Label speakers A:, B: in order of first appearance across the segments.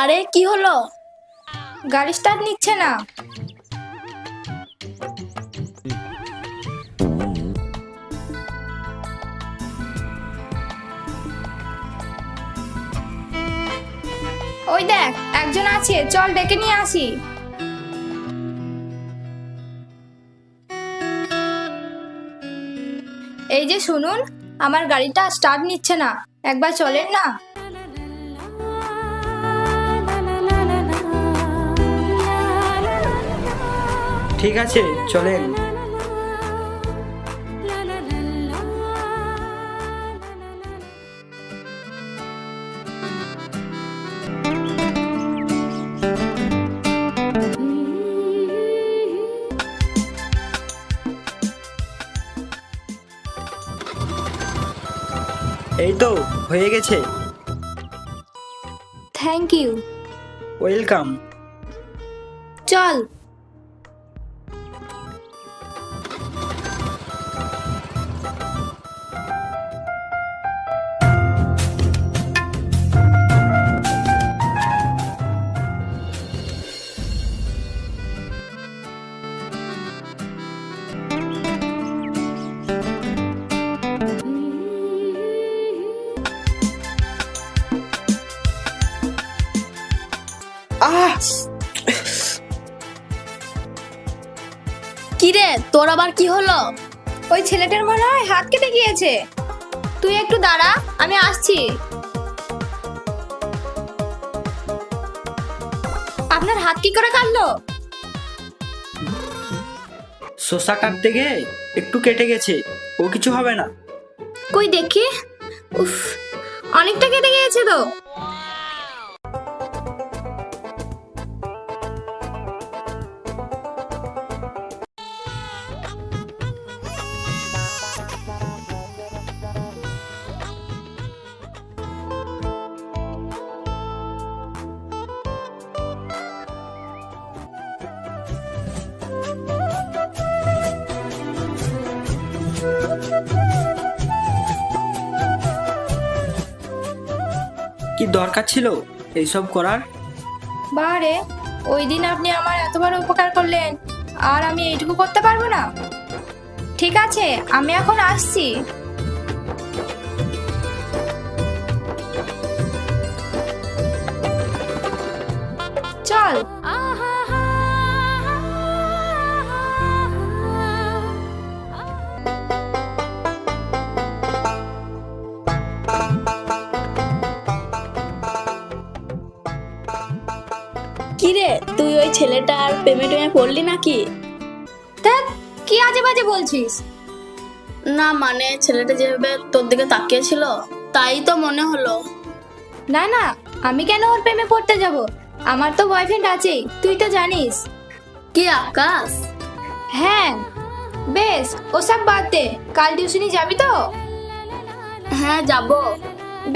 A: আরে, কি হলো?
B: গাড়ি স্টার্ট নিচ্ছে না। ওই দেখ, একজন আছে, চল ডেকে নিয়ে আসি। এই যে শুনুন, আমার গাড়িটা স্টার্ট নিচ্ছে না। একবার চলেন না।
C: ঠিক আছে চলেন। এই তো হয়ে গেছে।
B: থ্যাংক ইউ
C: ওয়েলকাম
B: চল।
A: কি হলো?
B: ওই ছেলেটার মনে হয় হাত কেটে গিয়েছে। তুই একটু দাঁড়া আমি আসছি। আপনার হাত কি করে কাটলো?
C: শসা কাটতে গিয়ে একটু কেটে গেছে ও কিছু হবে না।
B: কই দেখি? উফ অনেকটা কেটে গিয়েছে তো।
C: কি দরকার ছিল এইসব করার?
B: বারে, ওই দিন আপনি আমার এতবার উপকার করলেন, আর আমি এইটুকু করতে পারব না? ঠিক আছে, আমি এখন আসছি।
A: তুই ওই ছেলেটার প্রেমে টেমে পড়লি নাকি?
B: দেখ কি আজে বাজে বলছিস?
A: না মানে ছেলেটা যেভাবে তোর দিকে তাকিয়েছিল তাই তো মনে হলো।
B: না না আমি কেন ওর প্রেমে পড়তে যাব? আমার তো বয়ফ্রেন্ড আছেই তুই তো জানিস।
A: কি আকাশ?
B: হ্যাঁ বেশ ওসব বাদ দে কাল টিউশনি যাবি তো?
A: হ্যাঁ যাব।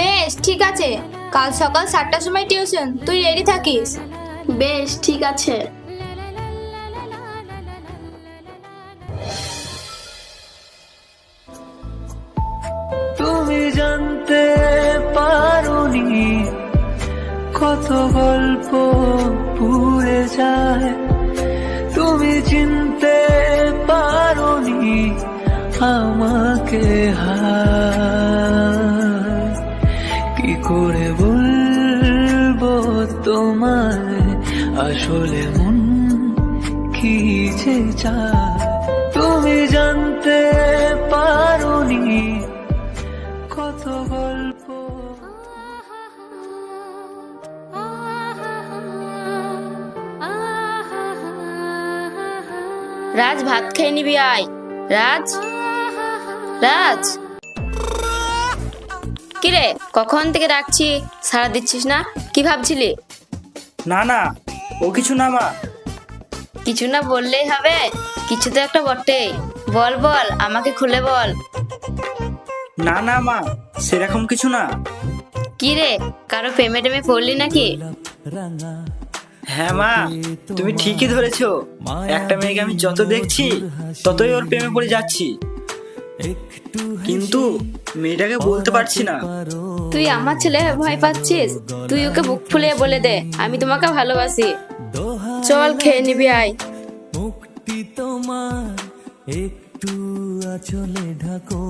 B: বেশ ঠিক আছে কাল সকাল সাতটার সময় টিউশন তুই রেডি থাকিস।
A: বেশ, ঠিক আছে।
D: তুমি জানতে পারোনি কত গল্প পুড়ে যায়। তুমি চিনতে পারোনি আমাকে হায় কি করে বলব তোমায়? আসলে মন কি যে চায় তুমি জানতে পারোনি কত গল্প।
A: রাজ ভাত খেয়ে নিবি আয়। রাজ? রাজ? কিরে কখন থেকে ডাকছি? সারা দিচ্ছিস না? কি ভাবছিলি?
C: না না ও কিছু না মা।
A: কিছু না বললেই হবে। কিছু তো একটা বটে। বল বল আমাকে খুলে বল।
C: না না মা সেরকম কিছু না।
A: কি রে কারও প্রেমে টেমে পড়লি নাকি?
C: হ্যাঁ মা তুমি ঠিকই ধরেছো। একটা মেয়েকে আমি যত দেখছি ততই ওর প্রেমে পড়ে যাচ্ছি। কিন্তু মেয়েটাকে বলতে পারছি না।
A: তুই আমার ছেলে ভয় পাচ্ছিস? তুই ওকে বুক ফুলিয়ে বলে দে। আমি তোমাকে ভালোবাসি। চল খেয়ে নিবি আই
D: মুক্তি তোমার একটু আচলে ঢাকো।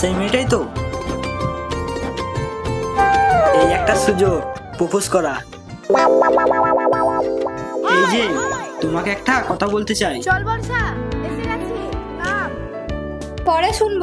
C: সেই মেয়েটাই তো। এই একটা সুযোগ প্রপোজ করা। এই যে তোমাকে একটা কথা বলতে চাই।
B: চল বর্ষা এসে গেছি। নাম। পরে শুনব।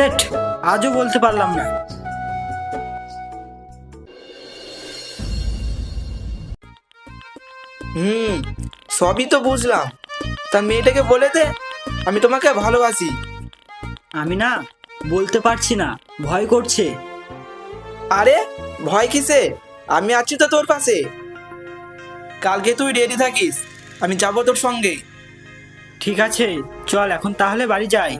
C: সেট। আজও বলতে পারলাম না।
E: হুম সবই তো বুঝলাম। তা মেয়েটাকে বলে দে আমি তোমাকে ভালোবাসি।
C: আমি না বলতে পারছি না ভয় করছে।
E: আরে ভয় কিসে? আমি আছি তো তোর পাশে। কালকে তুই রেডি থাকিস আমি যাব তোর সঙ্গে।
C: ঠিক আছে চল এখন তাহলে বাড়ি যাই।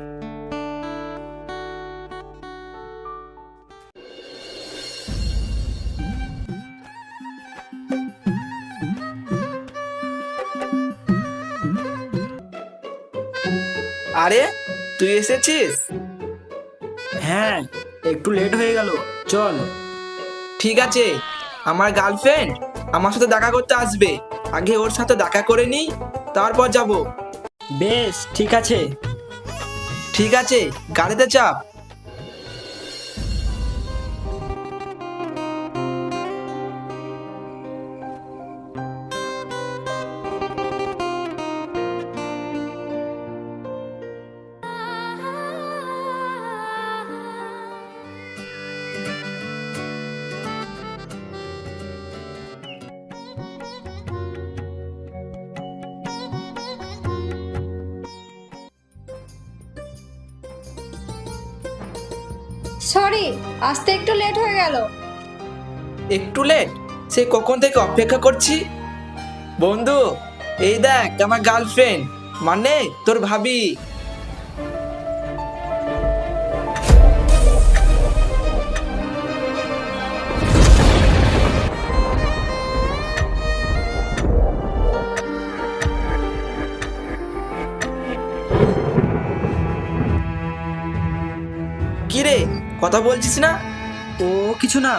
E: আরে তুই এসেছিস?
C: হ্যাঁ একটু লেট হয়ে গেল চল।
E: ঠিক আছে আমার গার্লফ্রেন্ড আমার সাথে দেখা করতে আসবে। আগে ওর সাথে দেখা করে নি তারপর যাব।
C: বেশ ঠিক আছে।
E: ঠিক আছে গাড়িতে চাপ।
B: সরি, আসতে একটু লেট হয়ে গেল।
E: একটু লেট সে কখন থেকে অপেক্ষা করছি? বন্ধু, এই দেখ, আমার গার্লফ্রেন্ড মানে তোর ভাবি। কথা বলছিস না?
C: ও, কিছু না।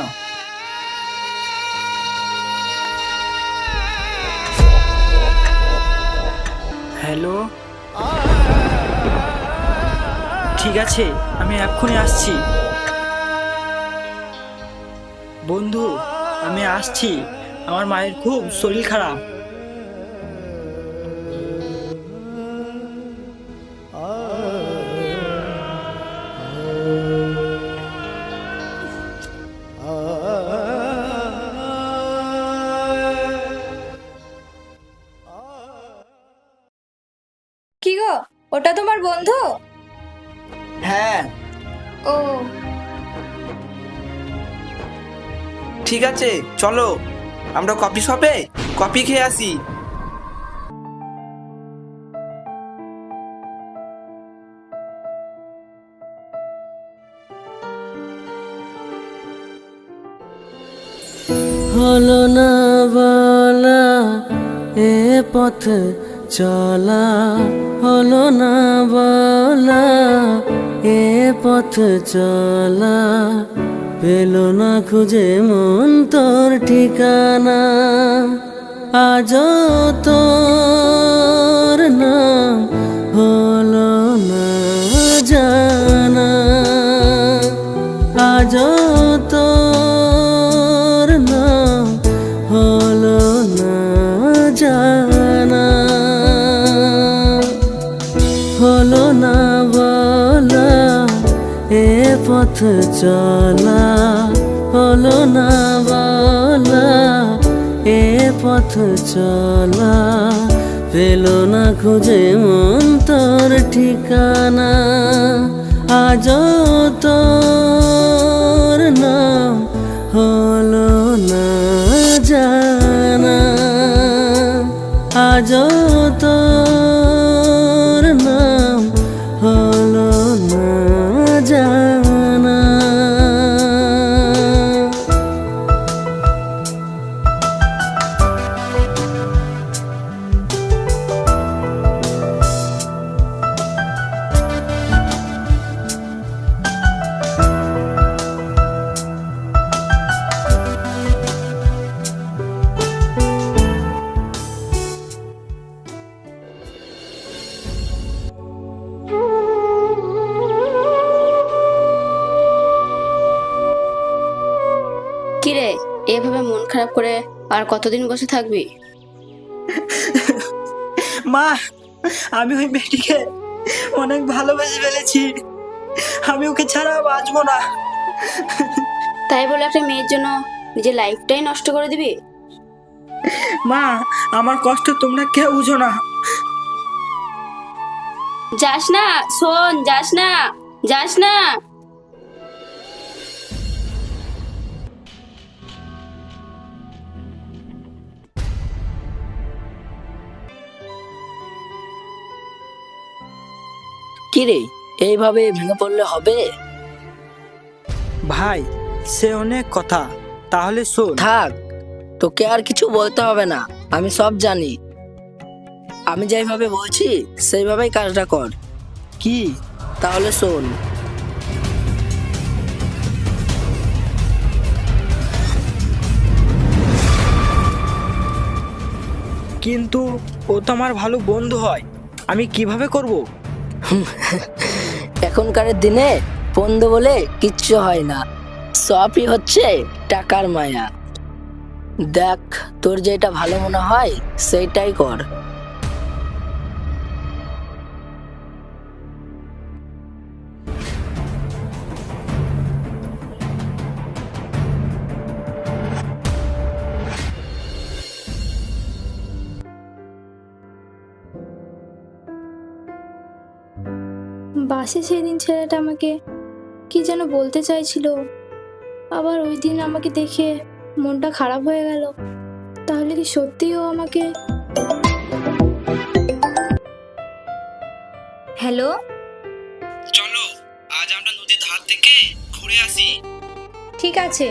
C: হ্যালো? ঠিক আছে, আমি এক্ষুনি আসছি। বন্ধু, আমি আসছি। আমার মায়ের খুব শরীর খারাপ।
B: ওটা তোমার বন্ধু?
E: হ্যাঁ।
B: ও।
E: ঠিক আছে চলো। আমরা কফি শপে কফি খেয়ে আসি।
F: হলো না বলা এ পথ চলা হলো না বলা, এ পথ চলা পেল না খুঁজে মন তোর ঠিকানা আজ তোর নাম হলো না জানা আজ চলা হলো না বলা, এ পথ চলা পেল না খুঁজে মন তোর ঠিকানা আজ তোর নাম হলো না জানা আজ তোর
A: করে আর কতদিন বসে থাকবি?
C: মা আমি ওই মেয়েটিকে অনেক ভালোবেসে ফেলেছি। আমি ওকে ছাড়া বাঁচবো না।
A: তাই বলে একটা মেয়ের জন্য নিজের লাইফটাই নষ্ট করে দিবি?
C: মা আমার কষ্ট তোমরা কেউ বুঝো না।
A: যাস না শোন যাস না যাস না।
F: কিরে এইভাবে ভেঙে পড়লে হবে?
C: ভাই সে অনেক কথা। তাহলে শোন।
F: থাক তোকে আর কিছু বলতে হবে না আমি সব জানি। আমি যেভাবে বলছি সেইভাবেই কাজটা কর।
C: কি?
F: তাহলে শোন।
C: কিন্তু ও তো আমার ভালো বন্ধু হয়। আমি কীভাবে করব?
F: এখনকার দিনে বন্ধু বলে কিচ্ছু হয় না। সবই হচ্ছে টাকার মায়া। দেখ, তোর যেটা ভালো মনে হয়, সেইটাই কর।
B: বাসে সেদিন ছেলেটা আমাকে কি যেন বলতে চাইছিল। আবার ওই দিন আমাকে দেখে মনটা খারাপ হয়ে গেল। তাহলে কি সত্যিই ও আমাকে হ্যালো?
C: চলো আজ আমরা নদীর ধার থেকে ঘুরে আসি।
B: ঠিক আছে।